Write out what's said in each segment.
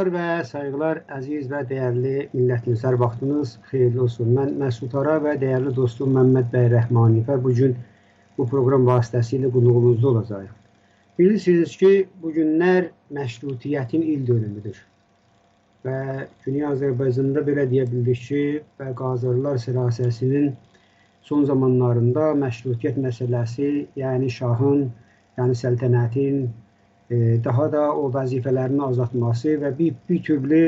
Salamlar və sayğılar əziz və dəyərli millətimizə hər vaxtınız xeyirli olsun. Mən Məsud Ara və dəyərli dostum Məmməd bəy Rəhmanifər bu gün bu proqram vasitəsilə qulluğunuzda olacağıq. Bilirsiniz ki, bu günlər məşrutiyyətin il dönümüdür. Və Dünya Azərbaycanda belə deyə bildik ki, və Qazarlar sirasəsinin son zamanlarında məşrutiyyət məsələsi, yəni şahın, yəni səltənətin daha da o vəzifələrini azaltması və bir, bir türlü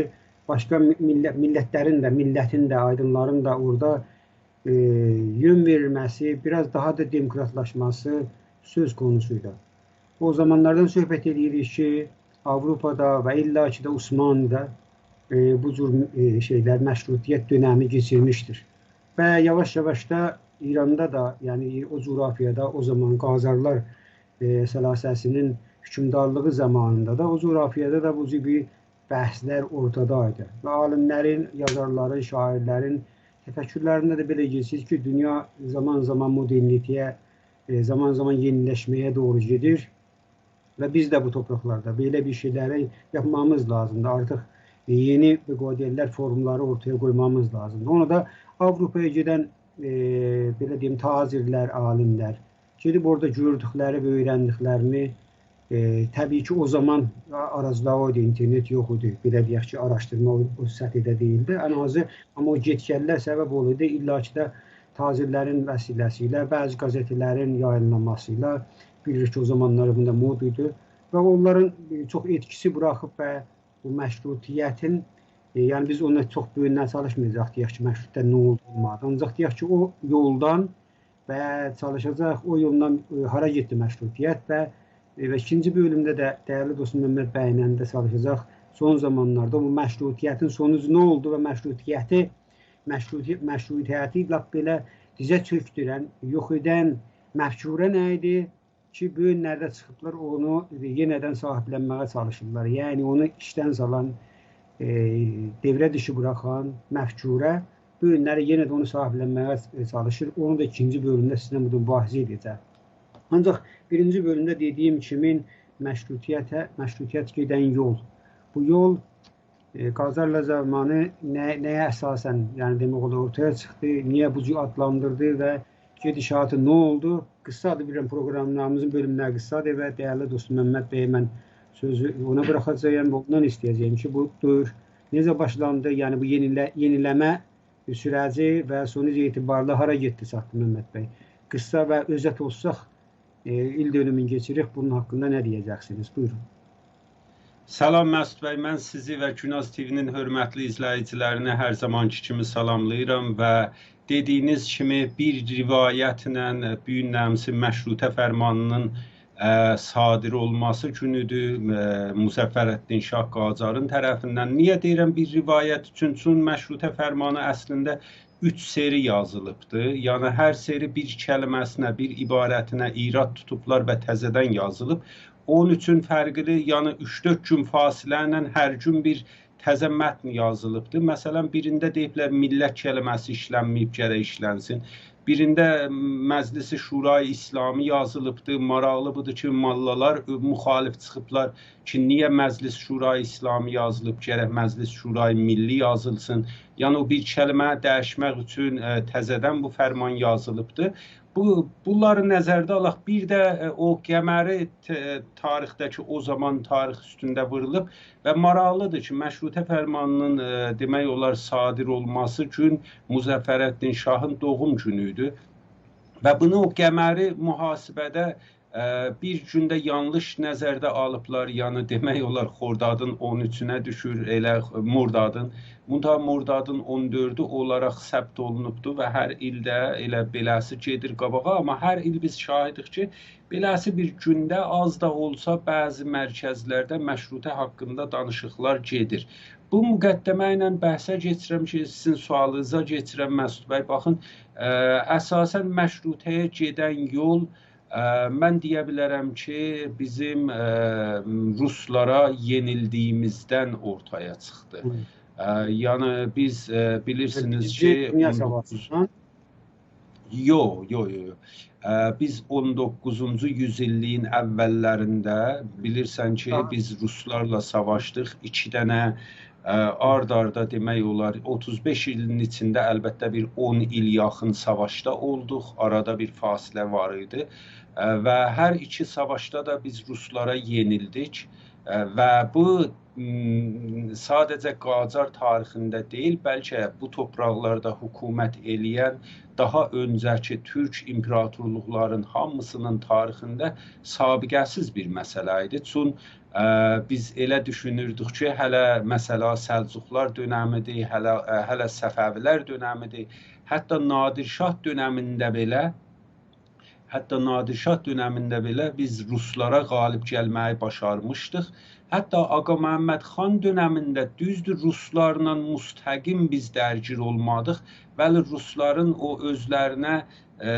başqa millət, millətlərin də, millətin də, aydınların da orada e, yön verilməsi, biraz daha da demokratlaşması söz konusuydu. O zamanlardan söhbət edirik ki, Avropada və illa ki də Osmanlıda e, bu cür e, şeylər məşrutiyyət dönəmi keçirmişdir. Və yavaş-yavaş da İranda da, yəni o coğrafiyada o zaman Qazarlar e, səlasəsinin hökmdarlığı zamanında da o coğrafiyada da bu gibi bəhslər ortadaydı. Və alimlərin, yazarların, şairlərin təfəkkürlərində də belə geçir ki, dünya zaman-zaman moderniteyə, e, zaman-zaman yeniləşməyə doğru gedir və biz də bu topraklarda belə bir şeyləri yapmamız lazımdır. Artıq yeni qodellər formları ortaya qoymamız lazımdır. Onu da Avropaya gedən e, belə deyim tazirlər, alimlər gedib orada gördükləri və öyrəndiklərini e, təbii ki, o zaman arazda o idi, internet yox idi. Belə deyək ki, araşdırma o, o səthədə deyildi. Ən azı amma o get-gəllər səbəb olurdu. İlla ki də tazirlərin vəsiləsi bəzi qəzetlərin yayınlanması ilə bilirik ki, o zamanlar bunda mod idi və onların çox etkisi buraxıb və bu məşrutiyyətin e, yəni biz ona çox böyündən çalışmayacaq deyək ki, məşrutiyyət nə olmadı. Ancaq deyək ki, o yoldan və çalışacaq o yoldan e, hara getdi məşrutiyyət və E, və ikinci bölümdə də dəyərli dostum Məmməd bəylə də çalışacaq son zamanlarda bu məşrutiyyətin sonucu nə oldu və məşrutiyyəti məşrutiyyət məşrutiyyəti lap belə dizə çökdürən, yox edən məfkura nə idi ki, bu günlərdə çıxıblar onu yenidən sahiblənməyə çalışırlar. Yəni onu işdən salan, e, devrə dışı buraxan məfkura bu günləri yenə də onu sahiblənməyə çalışır. Onu da ikinci bölümdə sizinlə mübahisə edəcəm. Ancaq birinci bölümdə dediyim kimi məşrutiyyətə, məşrutiyyət gedən yol. Bu yol e, Qazarla zamanı nə, nəyə əsasən, yəni demək olar ortaya çıxdı, niyə bu cür adlandırdı və gedişatı nə oldu? Qıssadır bilirəm proqramlarımızın bölümləri qıssadır və dəyərli dostum Məmməd bəyə mən sözü ona buraxacağam və ondan istəyəcəyim ki, bu dövr necə başlandı? Yəni bu yenilə, yeniləmə sürəci və sonuc etibarlı hara getdi çatdı Məmməd bəy? Qıssa və özət olsaq e, il dönümünü geçirib. Bunun haqqında nə deyəcəksiniz? Buyurun. Salam Məsud bəy, mən sizi və Günaz TV-nin hörmətli izləyicilərini hər zamanki kimi salamlayıram və dediyiniz kimi bir rivayətlə bu gün nəmsi məşrutə fərmanının ə, sadir olması günüdür ə, Müzəffərəddin Şah Qacarın tərəfindən. Niyə deyirəm bir rivayət üçün? Çünki məşrutə fərmanı əslində üç seri yazılıbdı. Yəni hər seri bir kəlməsinə, bir ibarətinə irad tutublar və təzədən yazılıb. Onun üçün fərqli, yəni 3-4 gün fasilə ilə hər gün bir təzə mətn yazılıbdı. Məsələn, birində deyiblər millət kəlməsi işlənməyib, gərək işlənsin. Birində Məclisi Şurayı İslami yazılıbdı. Maraqlı budur ki, mallalar müxalif çıxıblar ki, niyə Məclis Şurayı İslami yazılıb, gərək Məclis Şurayı Milli yazılsın. Yəni o bir kəlmə dəyişmək üçün ə, təzədən bu fərman yazılıbdı. Bu bunları nəzərdə alaq. Bir də ə, o qəməri tarixdəki o zaman tarix üstündə vurulub və maraqlıdır ki, Məşrutə fərmanının ə, demək olar sadir olması gün Müzəffərəddin Şahın doğum günü idi. Və bunu o qəməri mühasibədə bir gündə yanlış nəzərdə alıblar. Yəni demək olar Xordadın 13-ünə düşür, elə Murdadın Bunda Murdadın 14-ü olaraq səbt olunubdur və hər ildə elə beləsi gedir qabağa, amma hər il biz şahidik ki, beləsi bir gündə az da olsa bəzi mərkəzlərdə məşrutə haqqında danışıqlar gedir. Bu müqəddəmə ilə bəhsə keçirəm ki, sizin sualınıza keçirəm Məsud bəy. Baxın, ə, əsasən məşrutəyə gedən yol ə, mən deyə bilərəm ki, bizim ruslara yenildiyimizdən ortaya çıxdı. Hı. Yəni biz bilirsiniz ki, Dünya Savaşı'ndan Yo, yo, yo. Ə, Biz 19-cu yüzilliyin əvvəllərində bilirsən ki, biz ruslarla savaşdıq. 2 dənə ard-arda demək olar 35 ilin içində əlbəttə bir 10 il yaxın savaşda olduq. Arada bir fasilə var idi. Ə, Və hər iki savaşda da biz ruslara yenildik. Və bu sadəcə Qacar tarixində deyil, bəlkə bu torpaqlarda hökumət eləyən daha öncəki türk imperatorluqların hamısının tarixində sabiqəsiz bir məsələ idi. Çün ə, biz elə düşünürdük ki, hələ məsəla Səlcuqlar dönəmidir, hələ ə, hələ Səfəvilər dönəmidir. Hətta Nadirşah dönəmində belə Hətta Nadirşah dönəmində belə biz ruslara qalib gəlməyi başarmışdıq. Hətta Ağa Məhəmməd xan dönəmində düzdür ruslarla müstəqim biz dərgir olmadıq. Bəli rusların o özlərinə ə,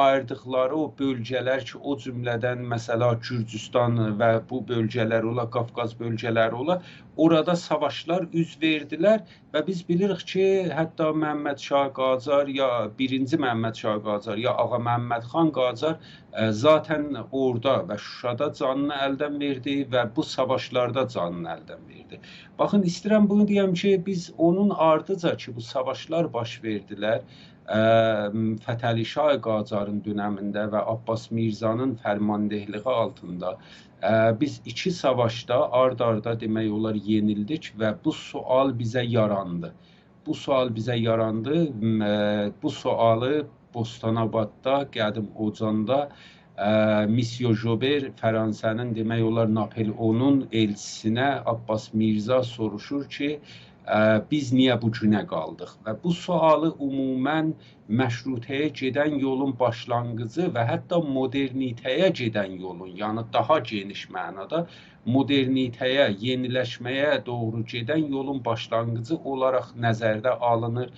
ayırdıqları o bölgələr ki, o cümlədən məsəla Gürcüstan və bu bölgələr ola, Qafqaz bölgələri ola, orada savaşlar üz verdilər və biz bilirik ki, hətta Məhəmməd Şah Qacar ya 1-ci Məhəmməd Şah Qacar ya Ağa Məhəmməd xan Qacar ə, zaten orada və Şuşada canını əldən verdi və bu savaşlarda canını əldən verdi. Baxın, istəyirəm bunu deyəm ki, biz onun ardıca ki, bu savaşlar baş verdilər, ə, Fətəli Şah Qacarın dönəmində və Abbas Mirzanın fərmandehliyi altında biz iki savaşda ard-arda demək olar yenildik və bu sual bizə yarandı. Bu sual bizə yarandı. Bu sualı Bostanabadda, Qədim Ocanda ə, Misyo Jober Fransa'nın demək olar Napoleonun elçisinə Abbas Mirza soruşur ki, biz niyə bu günə qaldıq? Və bu sualı ümumən məşrutəyə gedən yolun başlanğıcı və hətta modernitəyə gedən yolun, yəni daha geniş mənada modernitəyə, yeniləşməyə doğru gedən yolun başlanğıcı olaraq nəzərdə alınır.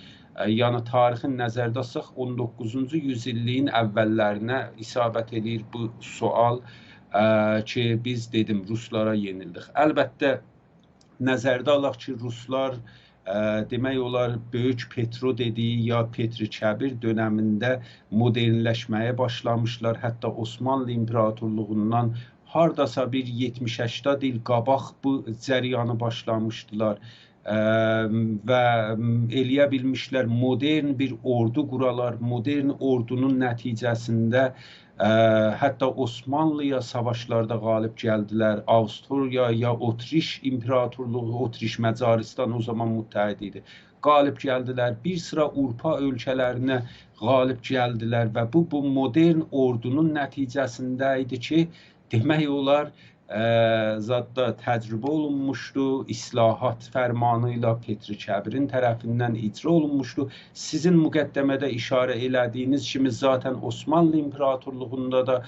Yəni tarixin nəzərdə alsaq 19-cu yüzilliyin əvvəllərinə isabət eləyir bu sual ə, ki, biz dedim ruslara yenildik. Əlbəttə nəzərdə alaq ki, ruslar ə, demək olar böyük Petro dediyi ya Petri Kəbir dönəmində modernləşməyə başlamışlar. Hətta Osmanlı İmperatorluğundan hardasa bir 70-80 il qabaq bu cəryanı başlamışdılar. Ə, və eləyə bilmişlər modern bir ordu quralar. Modern ordunun nəticəsində ə, hətta Osmanlıya savaşlarda qalib gəldilər. Avstriya ya Otriş imperatorluğu, Otriş Macaristan o zaman müttəhid idi. Qalib gəldilər. Bir sıra Avropa ölkələrinə qalib gəldilər və bu bu modern ordunun nəticəsində idi ki, demək olar zadda təcrübə olunmuşdu, islahat fərmanı ilə Petri Kəbirin tərəfindən icra olunmuşdu. Sizin müqəddəmədə işarə elədiyiniz kimi zaten Osmanlı İmperatorluğunda da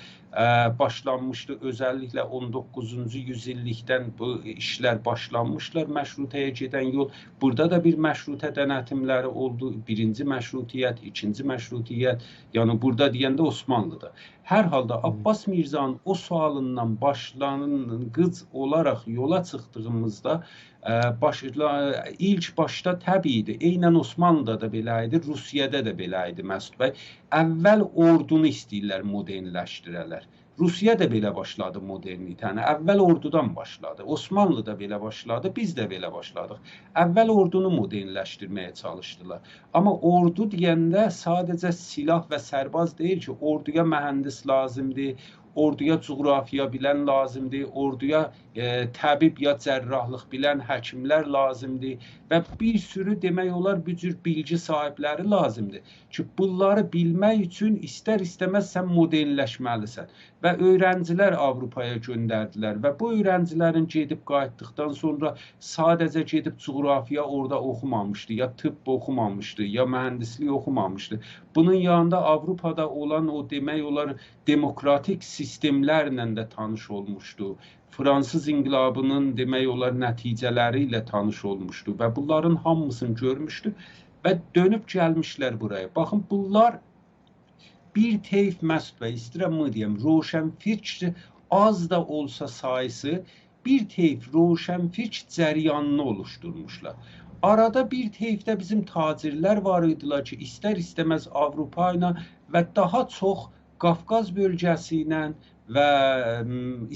başlanmışdı. Özəlliklə 19-cu yüzillikdən bu işlər başlanmışlar. Məşrutəyə gedən yol. Burada da bir məşrutə denetimləri oldu. Birinci məşrutiyyət, ikinci məşrutiyyət. Yəni burada deyəndə Osmanlıdır. Hər halda Abbas Mirzanın o sualından başlanğıc olaraq yola çıxdığımızda başla, ilk başda təbiidir. Eynən Osmanlıda da belə idi, Rusiyada da belə idi Məsud bəy. Əvvəl ordunu istəyirlər modernləşdirələr. Rusiya da belə başladı modernitəni. Əvvəl ordudan başladı. Osmanlı da belə başladı, biz də belə başladıq. Əvvəl ordunu modernləşdirməyə çalışdılar. Amma ordu deyəndə sadəcə silah və sərbaz deyil ki, orduya mühəndis lazımdır, orduya coğrafiya bilən lazımdır, orduya e, təbib ya cərrahlıq bilən həkimlər lazımdır və bir sürü demək olar bu cür bilgi sahibləri lazımdır ki, bunları bilmək üçün istər-istəməz sən modernləşməlisən və öyrəncilər Avropaya göndərdilər və bu öyrəncilərin gedib qayıtdıqdan sonra sadəcə gedib coğrafiya orada oxumamışdı, ya tibb oxumamışdı, ya mühəndislik oxumamışdı. Bunun yanında Avropada olan o demək olar demokratik sistemlərlə də tanış olmuşdu. Fransız inqilabının demək olar nəticələri ilə tanış olmuşdu və bunların hamısını görmüşdü və dönüb gəlmişlər buraya. Baxın, bunlar bir teyf Məsud bəy, istəyirəm bunu deyəm, roşənfikr az da olsa sayısı bir teyf roşənfikr cəryanını oluşturmuşlar. Arada bir teyfdə bizim tacirlər var idilər ki, istər-istəməz Avropa ilə və daha çox Qafqaz bölgəsi ilə və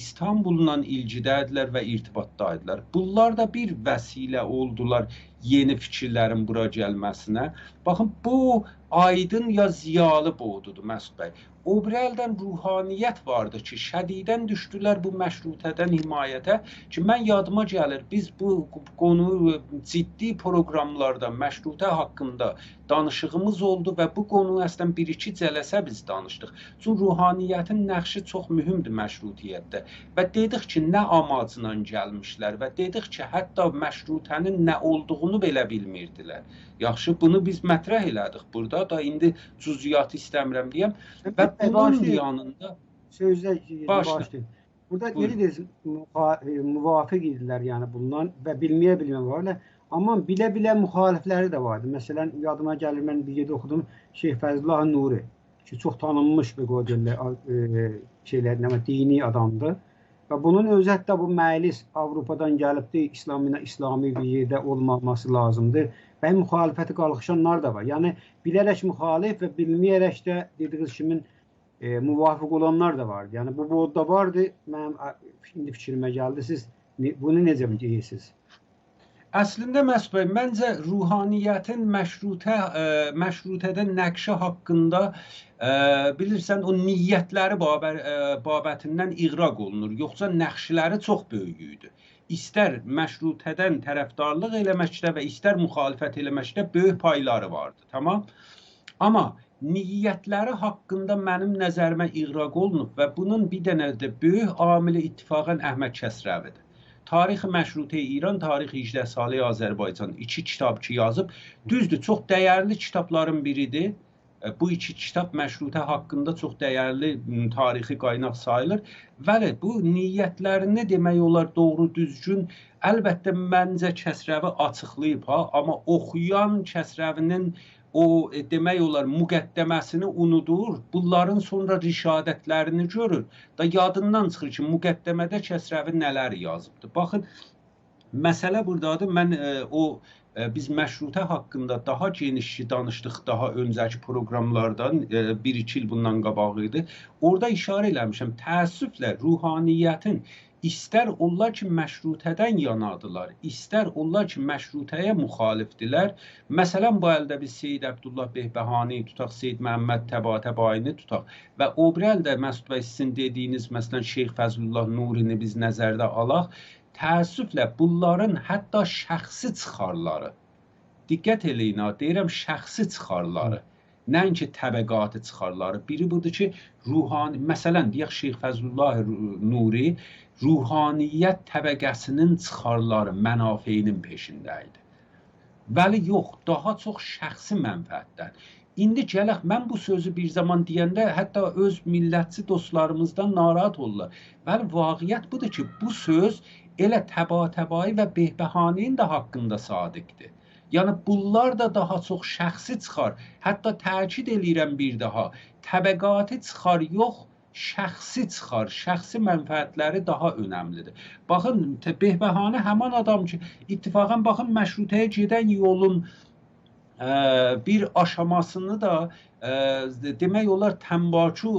İstanbulla ilgidədirlər və irtibatdaydılar. Bunlar da bir vəsilə oldular yeni fikirlərin bura gəlməsinə. Baxın, bu aydın ya ziyalı boğdudur Məsud bəy. O bir əldən ruhaniyyət vardı ki, şədidən düşdülər bu məşrutədən himayətə ki, mən yadıma gəlir, biz bu qonu ciddi proqramlarda məşrutə haqqında danışığımız oldu və bu qonu əslən 1-2 cələsə biz danışdıq. Çünki ruhaniyyətin nəqşi çox mühümdür məşrutiyyətdə və dedik ki, nə amacla gəlmişlər və dedik ki, hətta məşrutənin nə olduğunu belə bilmirdilər. Yaxşı, bunu biz mətrəh elədik burada da indi cüziyyat istəmirəm deyəm və bunun yanında sözdə başlayın. Burada yeridir müvafiq idilər yəni bundan və bilməyə bilmə var. Amma bilə-bilə müxalifləri də vardı. Məsələn, yadıma gəlir mən bir yerdə oxudum Şeyx Fəzlullah Nuri ki, çox tanınmış bir qoyurlar e, şeylər, nə dini adamdır. Və bunun özü hətta bu məclis Avropadan gəlibdi, İslamına İslami bir yerdə olmaması lazımdır. Və müxalifəti qalxışanlar da var. Yəni bilərək müxalif və bilməyərək də dediyiniz kimin e, müvafiq olanlar da vardı. Yəni bu bodda vardı. Mənim indi fikrimə gəldi. Siz bunu necə bilirsiniz? Əslində Məsud bəy, məncə ruhaniyyətin məşrutə ə, e, məşrutədə nəqşi haqqında ə, e, bilirsən o niyyətləri babər, ə, e, babətindən iğraq olunur. Yoxsa nəqşləri çox böyük idi. İstər məşrutədən tərəfdarlıq eləməkdə və istər müxalifət eləməkdə böyük payları vardı. Tamam? Amma niyyətləri haqqında mənim nəzərimə iğraq olunub və bunun bir dənə də böyük amili ittifaqən Əhməd Kəsrəvidir. Tarix Məşrutə İran, Tarix 18 salı Azərbaycan iki kitab ki yazıb. Düzdür, çox dəyərli kitabların biridir. Bu iki kitab məşrutə haqqında çox dəyərli tarixi qaynaq sayılır. Bəli, bu niyyətlərini demək olar doğru düzgün əlbəttə məncə Kəsrəvi açıqlayıb ha, amma oxuyan Kəsrəvinin o e, demək olar müqəddəməsini unudur, bunların sonra rişadətlərini görür. Da yadından çıxır ki, müqəddəmədə Kəsrəvi nələr yazıbdı. Baxın, məsələ burdadır. Mən e, o e, biz məşrutə haqqında daha geniş danışdıq daha öncəki proqramlardan 1-2 il bundan qabaq idi. Orda işarə eləmişəm. Təəssüflə ruhaniyyətin İstər onlar ki, məşrutədən yanadılar, istər onlar ki, məşrutəyə müxalifdilər. Məsələn, bu əldə biz Seyid Əbdullah Behbəhani tutaq, Seyid Məhəmməd Təbatəbayini tutaq və o bir əldə Məsud bəy sizin dediyiniz, məsələn, Şeyx Fəzlullah Nurini biz nəzərdə alaq. Təəssüflə bunların hətta şəxsi çıxarları, diqqət eləyin ha, deyirəm şəxsi çıxarları. Hı nəinki təbəqatı çıxarları. Biri budur ki, ruhani, məsələn, deyək Şeyx Fəzlullah Nuri ruhaniyyət təbəqəsinin çıxarları, mənafeyinin peşində idi. Bəli, yox, daha çox şəxsi mənfəətdən. İndi gələk, mən bu sözü bir zaman deyəndə hətta öz millətçi dostlarımızdan narahat olurlar. Bəli, vaqiət budur ki, bu söz elə təba-təbai və behbəhaninin də haqqında sadiqdir. Yəni bunlar da daha çox şəxsi çıxar. Hətta təkid eləyirəm bir daha. Təbəqati çıxar, yox, şəxsi çıxar. Şəxsi mənfəətləri daha önəmlidir. Baxın, Behbəhanə həmin adam ki, ittifaqən baxın məşrutəyə gedən yolun ə, bir aşamasını da demək olar təmbaçu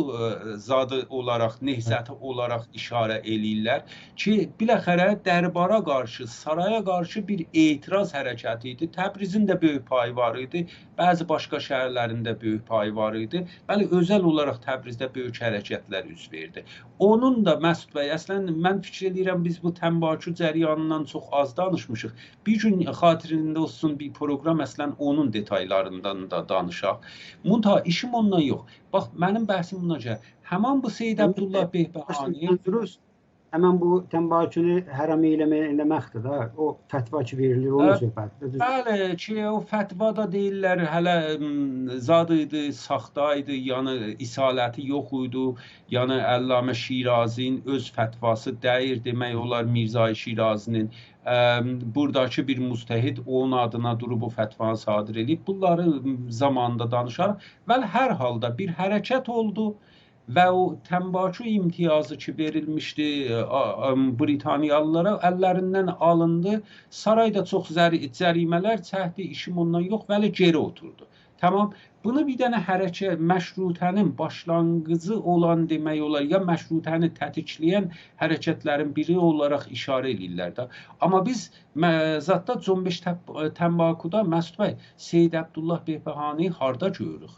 zadı olaraq, nehzəti olaraq işarə eləyirlər ki, biləxərə dərbara qarşı, saraya qarşı bir etiraz hərəkəti idi. Təbrizin də böyük payı var idi, bəzi başqa şəhərlərin də böyük payı var idi. Bəli, özəl olaraq Təbrizdə böyük hərəkətlər üz verdi. Onun da Məsud bəy, əslən mən fikir edirəm biz bu təmbaçu cəryanından çox az danışmışıq. Bir gün xatirində olsun bir proqram əslən onun detaylarından da danışaq. Munta işim ondan yox. Bax, mənim bəhsim buna gəlir. Həman bu Seyid Əbdullah Behbəhani həmən bu təmbaçını hərəm eləmə, eləməkdir də. O fətva ki verilir, onun söhbətidir. Bəli, ki o fətva da deyirlər, hələ zad idi, saxta idi, yəni isaləti yox idi. Yəni Əllamə Şirazinin öz fətvası dəyir demək olar Mirzə Şirazinin buradakı bir müstəhid onun adına durub bu fətvanı sadir edib. Bunları zamanında danışar. Və hər halda bir hərəkət oldu və o təmbaçu imtiyazı ki verilmişdi Britaniyalılara əllərindən alındı. Sarayda çox zəri, cərimələr çəkdi, işim ondan yox, vəli geri oturdu. Tamam. Bunu bir dənə hərəkət məşrutənin başlanğıcı olan demək olar ya məşrutəni tətikləyən hərəkətlərin biri olaraq işarə eləyirlər də. Amma biz zətdə 15 təb- tənbakuda Məsud bəy Seyid Əbdullah Behbahani harda görürük?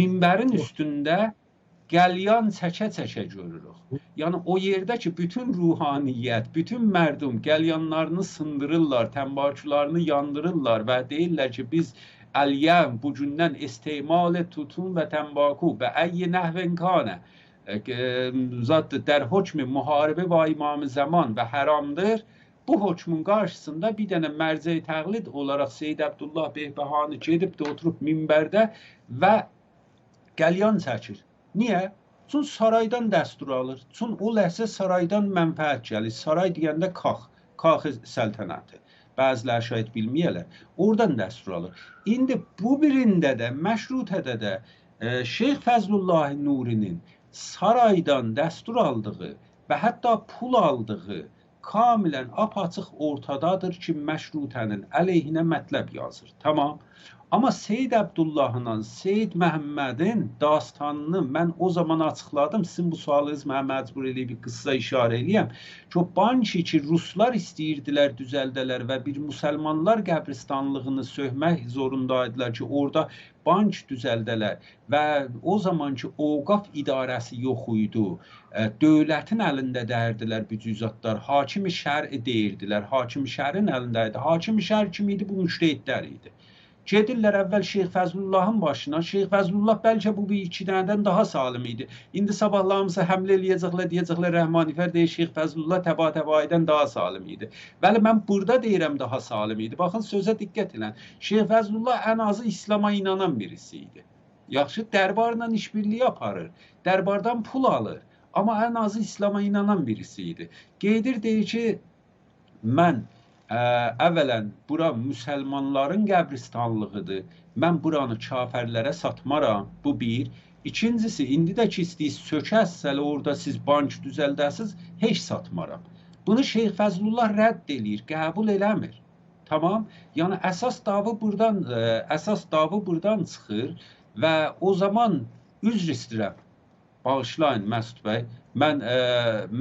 Minbərin üstündə qəlyan çəkə-çəkə görürük. Yəni o yerdə ki, bütün ruhaniyyət, bütün mərdum qəlyanlarını sındırırlar, tənbakularını yandırırlar və deyirlər ki, biz gündən istemal tutun və tənbaku və əyyi nəhvin kanə e, zat der hükmü muharebe və imam zaman və haramdır. Bu hökmün qarşısında bir dənə mərcə təqlid olaraq Seyyid Əbdullah Behbahani gedib də oturub minbərdə və qəlyan çəkir. Niyə? Çün saraydan dəstur alır. Çün o ləhsə saraydan mənfəət gəlir. Saray deyəndə Kax, Kax səltənəti. Bəziləri şayət bilməyələr. Oradan dəstur alır. İndi bu birində də, məşrutədə də e, Şeyx Fəzlullah Nurinin saraydan dəstur aldığı və hətta pul aldığı kamilən apaçıq ortadadır ki, məşrutənin əleyhinə mətləb yazır. Tamam. Amma Seyid Əbdullahla Seyid Məhəmmədin dastanını mən o zaman açıqladım. Sizin bu sualınız mənə məcbur eləyib bir qısa işarə eləyəm. Ki, banki ki, ruslar istəyirdilər düzəldələr və bir müsəlmanlar qəbristanlığını söhmək zorundaydılar ki, orada bank düzəldələr və o zamanki Ovqaf idarəsi yox idi. E, Dövlətin əlində dərdilər bu cüzatlar. Hakimi şər'i deyirdilər. Hakimi şərin əlində idi. Hakimi şər kim idi? Bu müştəhidlər idi. Gedirlər əvvəl Şeyx Fəzlullahın başına. Şeyx Fəzlullah bəlkə bu bir iki dənədən daha salim idi. İndi sabahlarımıza həmlə eləyəcəklər, deyəcəklər Rəhmanifər deyir Şeyx Fəzlullah təba-təbaidən daha salim idi. Bəli, mən burada deyirəm daha salim idi. Baxın sözə diqqət edin. Şeyx Fəzlullah ən azı İslam'a inanan birisi idi. Yaxşı, dərbarla işbirliyi aparır. Dərbardan pul alır. Amma ən azı İslam'a inanan birisi idi. Qeydir deyir ki, mən ə, əvvələn bura müsəlmanların qəbristanlığıdır. Mən buranı kafirlərə satmaram. Bu bir. İkincisi, indi də ki istəyirsiniz sökəssəl orada siz bank düzəldəsiz, heç satmaram. Bunu Şeyx Fəzlullah rədd eləyir, qəbul eləmir. Tamam? Yəni əsas davı burdan ə, əsas davı burdan çıxır və o zaman üzr istəyirəm. Bağışlayın Məsud bəy. Mən ə,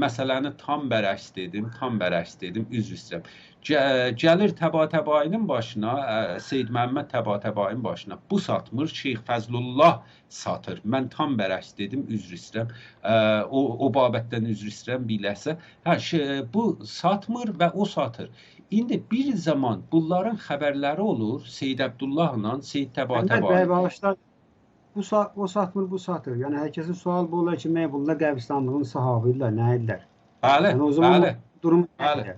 məsələni tam bərəks dedim, tam bərəks dedim, üzr istəyirəm. Gə- Gəlir Təba-Təbainin başına, ə, Seyd Məhəmməd Təba-Təbainin başına. Bu satmır, Şeyx Fəzlullah satır. Mən tam bərəks dedim, üzr istəyirəm. Ə, o o babətdən üzr istəyirəm bir ləhsə. Hə, şey, bu satmır və o satır. İndi bir zaman bunların xəbərləri olur Seyd Əbdullahla Seyd Məhəmməd bəy bağışlar. Bu sa o satmır, bu satır. Yəni hər kəsin sual bu olar ki, mən bunlar qəbristanlığın sahabı idilər, nə idilər? Bəli, Yəni o zaman bəli. durum Bəli.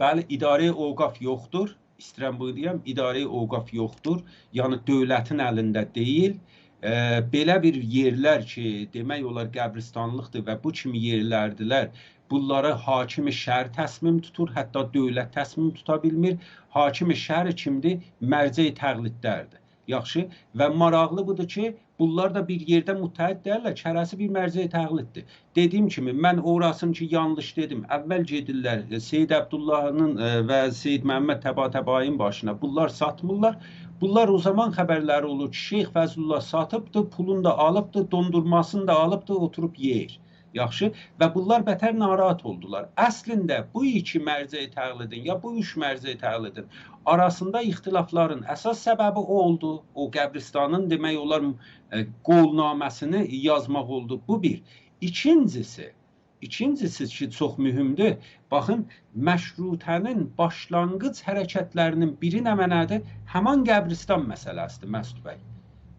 Bəli, idarə ovqaf yoxdur. İstəyirəm bunu deyəm, idarə ovqaf yoxdur. Yəni dövlətin əlində deyil. E, belə bir yerlər ki, demək olar qəbristanlıqdır və bu kimi yerlərdilər. Bunları hakimi şər təsmim tutur, hətta dövlət təsmim tuta bilmir. Hakimi şər kimdir? Mərcə təqlidlərdir. Yaxşı və maraqlı budur ki, bunlar da bir yerdə müttəhid deyirlər, hərəsi bir mərcə təqliddir. Dediyim kimi mən orasını ki yanlış dedim. Əvvəl gedirlər e, Seyid Əbdullahın e, və Seyid Məhəmməd Təba-Təbainin başına. Bunlar satmırlar. Bunlar o zaman xəbərləri olur ki, Şeyx Fəzlullah satıbdı, pulunu da alıbdı, dondurmasını da alıbdı, oturub yeyir. Yaxşı və bunlar bətər narahat oldular. Əslində bu iki mərcə təqlidin ya bu üç mərcə təqlidin arasında ixtilafların əsas səbəbi o oldu. O qəbristanın demək olar e, qolnaməsini yazmaq oldu. Bu bir. İkincisi, ikincisi ki çox mühümdür. Baxın, məşrutənin başlanğıc hərəkətlərinin biri nə mənadır? Həmin qəbristan məsələsidir Məsud bəy.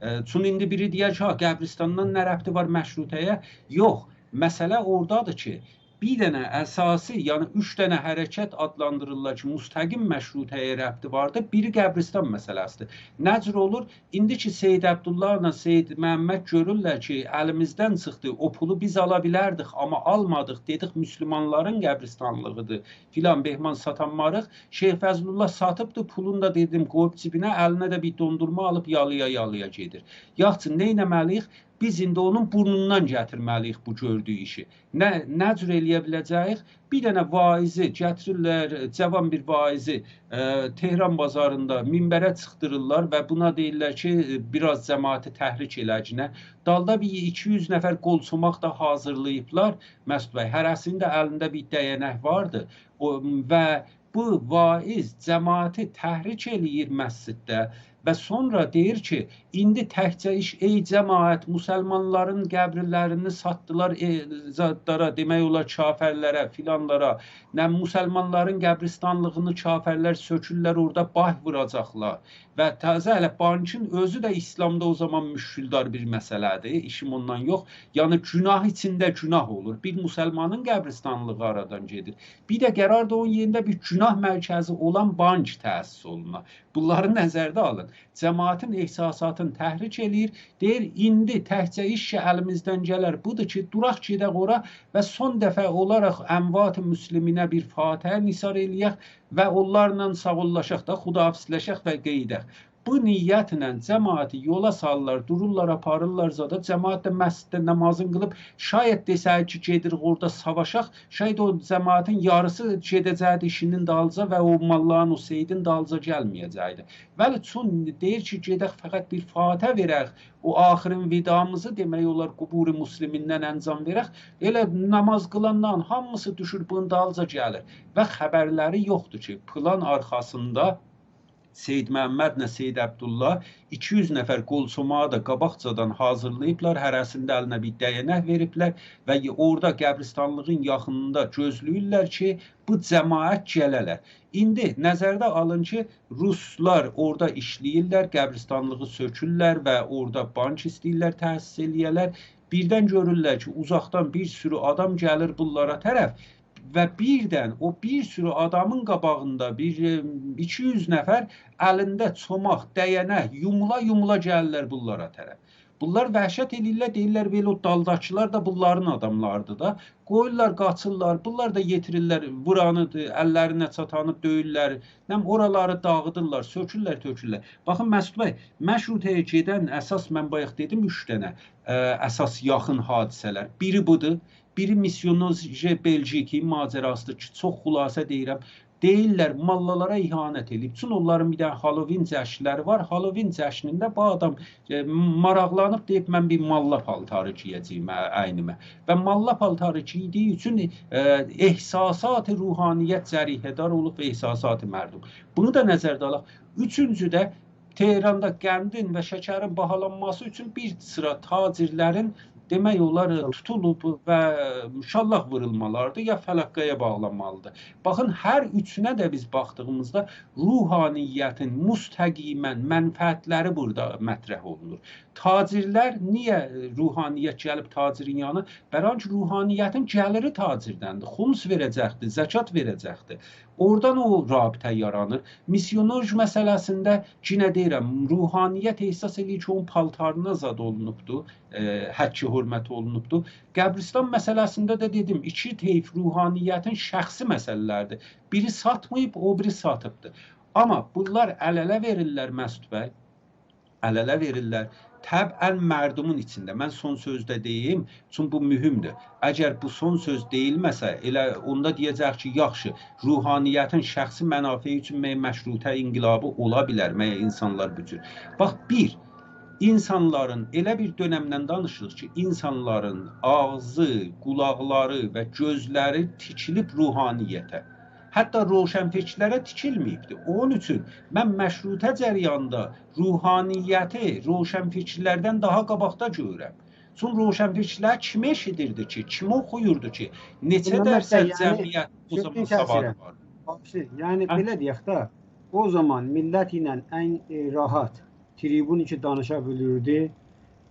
E, Çün indi biri deyər ki, ha, qəbristandan nə rəbti var məşrutəyə? Yox, məsələ ordadır ki, bir dənə əsasi, yəni 3 dənə hərəkət adlandırırlar ki, müstəqim məşrutəyə rəbti vardı. Biri qəbristan məsələsidir. Nəcr olur? İndi ki Seyid Əbdullahla Seyid Məhəmməd görürlər ki, əlimizdən çıxdı. O pulu biz ala bilərdik, amma almadıq. Dedik müsəlmanların qəbristanlığıdır. Filan Behman satanmarıq. Şeyx Fəzlullah satıbdı, pulunu da dedim qoyub cibinə, əlinə də bir dondurma alıb yalıya-yalıya gedir. Yaxçı nə etməliyik? Biz indi onun burnundan gətirməliyik bu gördüyü işi. Nə nə cür eləyə biləcəyik? Bir dənə vaizi gətirirlər, cavan bir vaizi e, Tehran bazarında minbərə çıxdırırlar və buna deyirlər ki, biraz cəmaəti təhrik eləcinə. Dalda bir 200 nəfər qolçomaq da hazırlayıblar. Məsud bəy, hərəsində əlində bir dəyənək vardı. O və bu vaiz cəmaəti təhrik eləyir məsciddə və sonra deyir ki, indi təkcə iş ey cəmaət müsəlmanların qəbirlərini satdılar e, zatlara, demək olar kafirlərə, filanlara. Nə müsəlmanların qəbristanlığını kafirlər sökürlər, orada bah vuracaqlar. Və təzə hələ bankın özü də İslamda o zaman müşküldar bir məsələdir. İşim ondan yox. Yəni günah içində günah olur. Bir müsəlmanın qəbristanlığı aradan gedir. Bir də qərar da onun yerində bir günah mərkəzi olan bank təsis olunur. Bunları nəzərdə alın. Cəmaətin ehsasatını təhrik eləyir. Deyir, indi təkcə iş ki, əlimizdən gələr budur ki, duraq gedək ora və son dəfə olaraq əmvat-ı müsliminə bir fatihə nisar eləyək və onlarla sağollaşaq da, xudafisləşək və qeydək. Bu niyyətlə cəmaəti yola salırlar, dururlar, aparırlar zada. Cəmaət də məsciddə namazını qılıb, şayət desək ki, gedirik orada savaşaq, şayət o cəmaətin yarısı gedəcəkdi işinin dalınca və o malların, o seydin dalınca gəlməyəcəkdi. Bəli, çün deyir ki, gedək fəqət bir fatə verək, o axirin vidamızı demək olar quburi müslimindən əncam verək. Elə namaz qılandan hamısı düşür bunun dalınca gəlir və xəbərləri yoxdur ki, plan arxasında Seyid Məhəmmədlə Seyid Əbdullah 200 nəfər qolçomağı da qabaqcadan hazırlayıblar. Hərəsində əlinə bir dəyənək veriblər və orada qəbristanlığın yaxınında gözləyirlər ki, bu cəmaət gələlər. İndi nəzərdə alın ki, ruslar orada işləyirlər, qəbristanlığı sökürlər və orada bank istəyirlər təsis eləyərlər. Birdən görürlər ki, uzaqdan bir sürü adam gəlir bunlara tərəf və birdən o bir sürü adamın qabağında bir 200 nəfər əlində çomaq, dəyənək, yumula-yumula gəlirlər bunlara tərəf. Bunlar vəhşət eləyirlər, deyirlər belə o daldakılar da bunların adamlarıdır da. Qoyurlar, qaçırlar, bunlar da yetirirlər, vuranı, əllərinə çatanı döyürlər, nəm oraları dağıdırlar, sökürlər, tökürlər. Baxın Məsud bəy, məşrutəyə gedən əsas mən bayaq dedim 3 dənə ə, əsas yaxın hadisələr. Biri budur. Biri misyonoje Belçiki macərasıdır ki, çox xülasə deyirəm. Deyirlər mallalara ihanət edib. Çün onların bir dənə Halloween cəşnləri var. Halloween cəşnində bu adam e, maraqlanıb deyib mən bir malla paltarı geyəcəyim əynimə. Və malla paltarı giydiyi üçün e, ehsasat ruhaniyyət cərihədar olub və ehsasat mərdum. Bunu da nəzərdə alaq. Üçüncüdə Tehranda qəndin və şəkərin bahalanması üçün bir sıra tacirlərin demək olar tutulub və müşallah vurulmalardır ya fələqqəyə bağlanmalıdır. Baxın, hər üçünə də biz baxdığımızda ruhaniyyətin müstəqimən mənfəətləri burada mətrəh olunur. Tacirlər niyə ruhaniyyət gəlib tacirin yanı? Bəranc ruhaniyyətin gəliri tacirdəndir. Xums verəcəkdir, zəkat verəcəkdir. Oradan o rabitə yaranır. Missionaj məsələsində yenə deyirəm, ruhaniyyət ehsas eləyir ki, onun paltarına zad olunubdu, e, həkki hörməti olunubdu. Qəbristan məsələsində də dedim, iki teyf ruhaniyyətin şəxsi məsələlərdir. Biri satmayıb, o biri satıbdı. Amma bunlar əl-ələ verirlər Məsud bəy. Əl-ələ verirlər təbən mərdumun içində. Mən son sözdə deyim, çünki bu mühümdür. Əgər bu son söz deyilməsə, elə onda deyəcək ki, yaxşı, ruhaniyyətin şəxsi mənafeyi üçün məyə məşrutə inqilabı ola bilər, məyə insanlar bu cür. Bax, bir, insanların elə bir dönəmdən danışırıq ki, insanların ağzı, qulaqları və gözləri tikilib ruhaniyyətə hətta roşənfəkçilərə tikilməyibdi. Onun üçün mən məşrutə cəryanında ruhaniyyəti roşənfəkçilərdən daha qabaqda görürəm. Çünki roşənfəkçilər kimi eşidirdi ki, kimi oxuyurdu ki, neçə dərsə yəni, cəmiyyət o zaman savadı var. Yəni hə? belə deyək də, o zaman millət ilə ən e, rahat tribun ki danışa bilirdi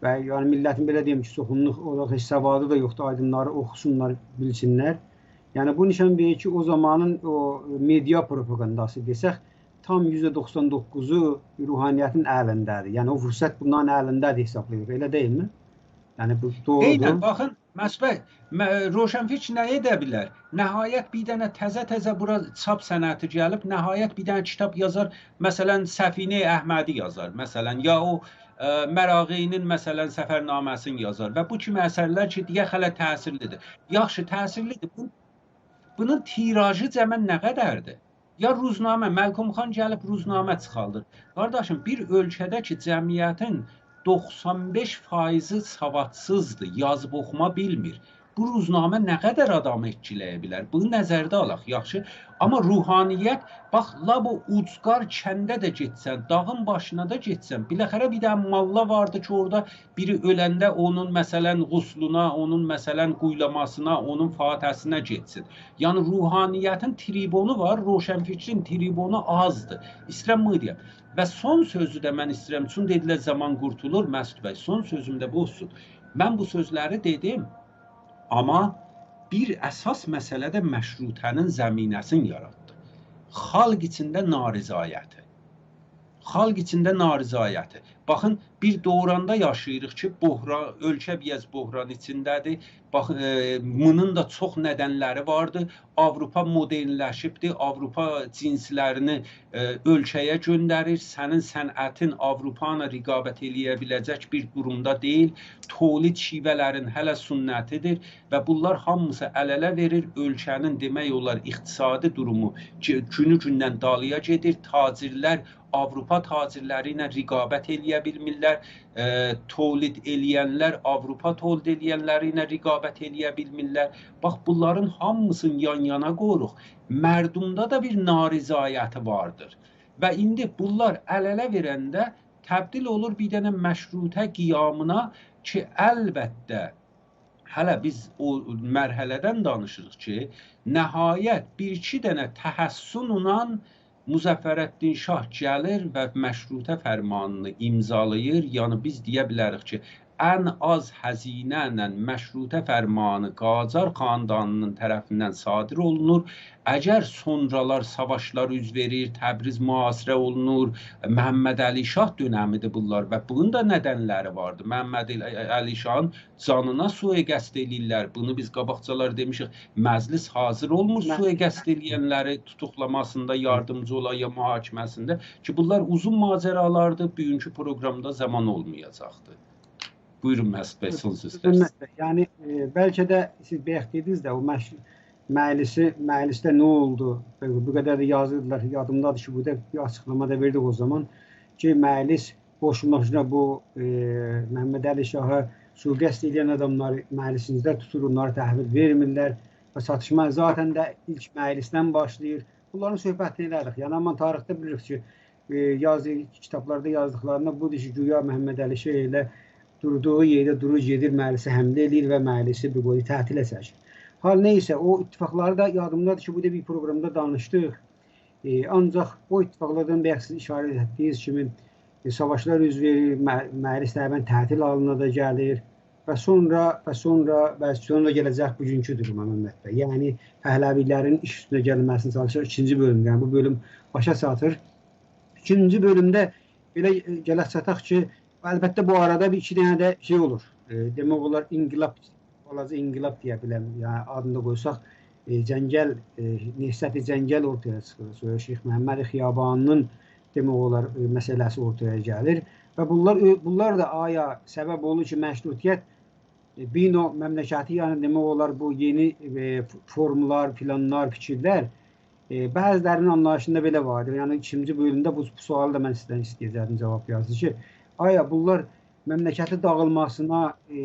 və yəni millətin belə deyim ki, çoxunluq olaraq heç savadı da yoxdur, aydınları oxusunlar, bilsinlər. Yəni bu nişan verir ki, o zamanın o media propagandası desək, tam %99-u ruhaniyyətin əlindədir. Yəni o fürsət bunların əlindədir hesablayır. Elə deyilmi? Yəni bu doğrudur. Eynən, baxın, Məsbəy, Roşenfiç nə edə bilər? Nəhayət bir dənə təzə-təzə bura çap sənəti gəlib, nəhayət bir dənə kitab yazar, məsələn, Səfinə Əhmədi yazar, məsələn, ya o ə, Mərağinin məsələn səfərnaməsini yazar və bu kimi əsərlər ki, digər hələ təsirlidir. Yaxşı, təsirlidir. Bu, bunun tirajı cəmən nə qədərdir? Ya ruznamə, Məlkum xan gəlib ruznamə çıxaldır. Qardaşım, bir ölkədə ki, cəmiyyətin 95 faizi savadsızdır, yazıb oxuma bilmir. Bu ruznamə nə qədər adamı etkiləyə bilər? Bunu nəzərdə alaq, yaxşı? Amma ruhaniyyət, bax, labo ucqar kəndə də getsən, dağın başına da getsən, biləxərə bir dənə malla vardı ki, orada biri öləndə onun məsələn qusluna, onun məsələn quylamasına, onun fatəsinə getsin. Yəni ruhaniyyətin tribunu var, roşənfikrin tribunu azdır. İstəyirəm bunu deyəm. Və son sözü də mən istəyirəm, çünki dedilər zaman qurtulur, Məsud bəy, son sözüm də bu olsun. Mən bu sözləri dedim, Amma bir əsas məsələ də məşrutənin zəminəsini yaratdı. Xalq içində narizayəti. Xalq içində narizayəti. Baxın, bir dövranda yaşayırıq ki, bohran, ölkə biraz bohran içindədir. Bax, e, bunun da çox nədənləri vardı. Avropa modernləşibdi. Avropa cinslərini e, ölkəyə göndərir. Sənin sənətin Avropanla rəqabət eləyə biləcək bir durumda deyil. Tolid şivələrin hələ sünnətidir və bunlar hamısı əl-ələ verir. Ölkənin demək olar iqtisadi durumu günü-gündən dalıya gedir. Tacirlər Avropa tacirləri ilə rəqabət eləyə bilmirlər. E, tolid eləyənlər Avropa tolid eləyənləri ilə rəqabət eləyə bilmirlər. Bax bunların hamısını yan-yana qoyuruq. Mərdumda da bir narizayəti vardır. Və indi bunlar əl-ələ verəndə təbdil olur bir dənə məşrutə qiyamına ki, əlbəttə hələ biz o mərhələdən danışırıq ki, nəhayət bir-iki dənə təhəssünlə Müzəffərəddin Şah gəlir və məşrutə fərmanını imzalayır. Yəni biz deyə bilərik ki, ən az xəzinə ilə məşrutə fərmanı Qacar xandanının tərəfindən sadir olunur. Əgər sonralar savaşlar üz verir, Təbriz mühasirə olunur, Məhəmməd Əli Şah dönəmidir bunlar və bunun da nədənləri vardı. Məhəmməd Əli Şahın canına sui-qəsd eləyirlər. Bunu biz qabaqcalar demişik. Məclis hazır olmur sui-qəsd eləyənləri tutuqlamasında yardımcı ola ya mühakiməsində ki, bunlar uzun macəralardır. Bugünkü proqramda zaman olmayacaqdır. Buyurun Məsud bəy, son sözlər. Yəni e, bəlkə də siz bayaq dediniz də o məclisi məclisdə nə oldu? Bu qədər də yazırdılar. Yadımdadır ki, burada bir açıqlama da verdik o zaman ki, məclis boşuna bu e, Məhəmməd Əli Şahı sui-qəsd edən adamları məclisinizdə tutur, onları təhvil vermirlər və çatışma zaten də ilk məclisdən başlayır. Bunların söhbətini elədik. Yəni amma tarixdə bilirik ki, e, yazı kitablarda yazdıqlarında budur ki, güya Məhəmməd Əli Şah ilə durduğu yerdə duruc gedir, məclisi həmlə edir və məclisi bir qoyu tətilə çəkir. Hal neysə, o ittifaqları da yadımdadır ki, bu da bir proqramda danışdıq. E, ancaq o ittifaqlardan bayaq siz işarə etdiyiniz kimi e, savaşlar üz verir, məclis təbən tətil halına da gəlir və sonra və sonra və sonra gələcək bugünkü duruma Məmməd bəy. Yəni Pəhləvilərin iş üstünə gəlməsini çalışır ikinci bölümdə. Yəni bu bölüm başa çatır. İkinci bölümdə belə gələk çataq ki, Əlbəttə bu arada bir iki dənə də şey olur. E, demək olar inqilab olacaq inqilab deyə bilərəm. Yəni adını qoysaq e, Cəngəl e, Nəhsəti Cəngəl ortaya çıxır. Sonra Şeyx Məhəmməd Xiyabanının demək olar e, məsələsi ortaya gəlir və bunlar e, bunlar da aya səbəb olur ki, məşrutiyyət e, bir növ məmləkəti yəni demək olar bu yeni e, formlar, planlar, fikirlər e, bəzilərinin anlayışında belə vardır. Yəni ikinci bölümdə bu, bu sualı da mən sizdən istəyəcəydim cavab yazdı ki, aya bunlar məmləkəti dağılmasına e,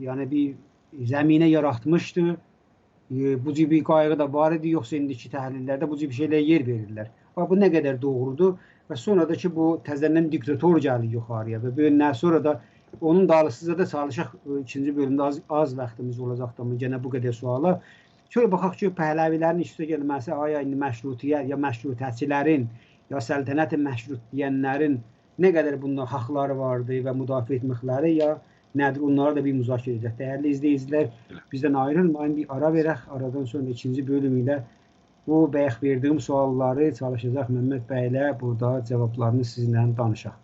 yəni bir zəminə yaratmışdı. E, bu cür bir qayğı da var idi, yoxsa indiki təhlillərdə bu cür bir şeylərə yer verirlər. Və bu nə qədər doğrudur və sonra da ki bu təzədən diktator gəlir yuxarıya və böyündən sonra da onun dalısıza da çalışaq e, ikinci bölümdə az, az vaxtımız olacaq da yenə bu qədər suala. Şöyle baxaq ki, Pəhləvilərin işə gəlməsi aya indi məşrutiyyət ya məşrutiyyətçilərin ya səltənət məşrut deyənlərin nə qədər bundan haqları vardı və müdafiə etməkləri ya nədir onları da bir müzakirə edək. Dəyərli izləyicilər, bizdən ayrılmayın, bir ara verək. Aradan sonra ikinci bölüm ilə bu bayaq verdiyim sualları çalışacaq Məmməd bəylə burada cavablarını sizinlə danışaq.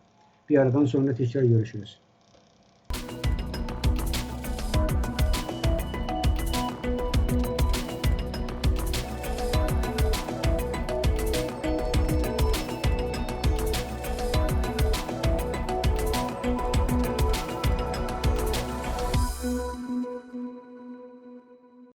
Bir aradan sonra təkrar görüşürüz.